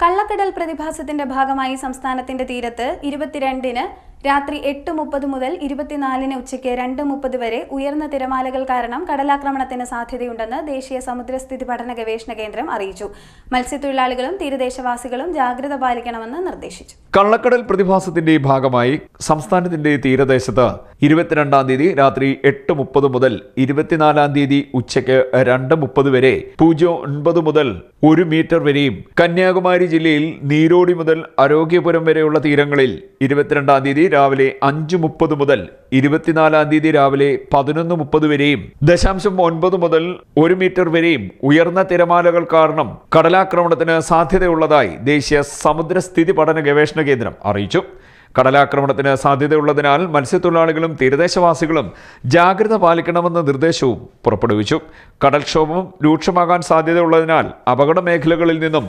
കള്ളക്കടൽ പ്രതിഭാസത്തിന്റെ ഭാഗമായി സംസ്ഥാനത്തിന്റെ തീരത്ത് ഇരുപത്തിരണ്ടിന് രാത്രി എട്ട് മുപ്പത് മുതൽ ഇരുപത്തിനാലിന് ഉച്ചയ്ക്ക് രണ്ട് മുപ്പത് വരെ ഉയർന്ന തിരമാലകൾ കാരണം കടലാക്രമണത്തിന് സാധ്യതയുണ്ടെന്ന് ദേശീയ സമുദ്രസ്ഥിതി പഠന ഗവേഷണ കേന്ദ്രം അറിയിച്ചു. മത്സ്യത്തൊഴിലാളികളും തീരദേശവാസികളും ജാഗ്രത പാലിക്കണമെന്ന് നിർദ്ദേശിച്ചു. കള്ളക്കടൽ പ്രതിഭാസത്തിന്റെ ഭാഗമായി സംസ്ഥാനത്തിന്റെ തീരദേശത്ത് ഇരുപത്തിരണ്ടാം തീയതി രാത്രി എട്ട് മുപ്പത് മുതൽ ഇരുപത്തിനാലാം തീയതി ഉച്ചയ്ക്ക് രണ്ട് മുപ്പത് വരെ പൂജ്യം ഒൻപത് മുതൽ ഒരു മീറ്റർ വരെയും കന്യാകുമാരി ജില്ലയിൽ നീരോടി മുതൽ ആരോഗ്യപുരം വരെയുള്ള തീരങ്ങളിൽ ഇരുപത്തിരണ്ടാം തീയതി രാവിലെ അഞ്ച് മുപ്പത് മുതൽ ഇരുപത്തിനാലാം തീയതി രാവിലെ പതിനൊന്ന് മുപ്പത് വരെയും ദശാംശം ഒൻപത് മുതൽ ഒരു മീറ്റർ വരെയും ഉയർന്ന തിരമാലകൾ കാരണം കടലാക്രമണത്തിന് സാധ്യതയുള്ളതായി ദേശീയ സമുദ്രസ്ഥിതി പഠന ഗവേഷണ കേന്ദ്രം അറിയിച്ചു. കടലാക്രമണത്തിന് സാധ്യതയുള്ളതിനാൽ മത്സ്യത്തൊഴിലാളികളും തീരദേശവാസികളും ജാഗ്രത പാലിക്കണമെന്ന നിർദ്ദേശവും പുറപ്പെടുവിച്ചു. കടൽക്ഷോഭം രൂക്ഷമാകാൻ സാധ്യതയുള്ളതിനാൽ അപകട മേഖലകളിൽ നിന്നും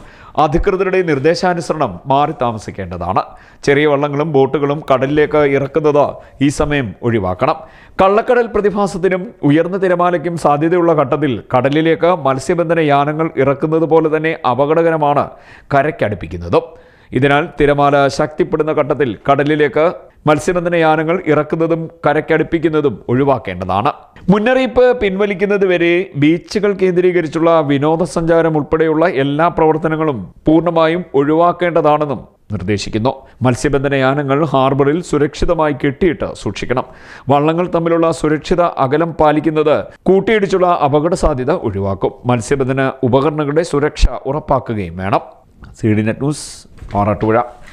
അധികൃതരുടെ നിർദ്ദേശാനുസരണം മാറി താമസിക്കേണ്ടതാണ്. ചെറിയ വള്ളങ്ങളും ബോട്ടുകളും കടലിലേക്ക് ഇറക്കുന്നത് ഈ സമയം ഒഴിവാക്കണം. കള്ളക്കടൽ പ്രതിഭാസത്തിനും ഉയർന്ന തിരമാലയ്ക്കും സാധ്യതയുള്ള ഘട്ടത്തിൽ കടലിലേക്ക് മത്സ്യബന്ധന യാനങ്ങൾ ഇറക്കുന്നത് പോലെ തന്നെ അപകടകരമാണ് കരയ്ക്കടുപ്പിക്കുന്നതും. ഇതിനാൽ തിരമാല ശക്തിപ്പെടുന്ന ഘട്ടത്തിൽ കടലിലേക്ക് മത്സ്യബന്ധന യാനങ്ങൾ ഇറക്കുന്നതും കരക്കടുപ്പിക്കുന്നതും ഒഴിവാക്കേണ്ടതാണ്. മുന്നറിയിപ്പ് പിൻവലിക്കുന്നത് വരെ ബീച്ചുകൾ കേന്ദ്രീകരിച്ചുള്ള വിനോദസഞ്ചാരം ഉൾപ്പെടെയുള്ള എല്ലാ പ്രവർത്തനങ്ങളും പൂർണമായും ഒഴിവാക്കേണ്ടതാണെന്നും നിർദ്ദേശിക്കുന്നു. മത്സ്യബന്ധന യാനങ്ങൾ ഹാർബറിൽ സുരക്ഷിതമായി കെട്ടിയിട്ട് സൂക്ഷിക്കണം. വള്ളങ്ങൾ തമ്മിലുള്ള സുരക്ഷിത അകലം പാലിക്കുന്നത് കൂട്ടിയിടിച്ചുള്ള അപകട സാധ്യത ഒഴിവാക്കും. മത്സ്യബന്ധന ഉപകരണങ്ങളുടെ സുരക്ഷ ഉറപ്പാക്കുകയും വേണം. C D net news Arattupuzha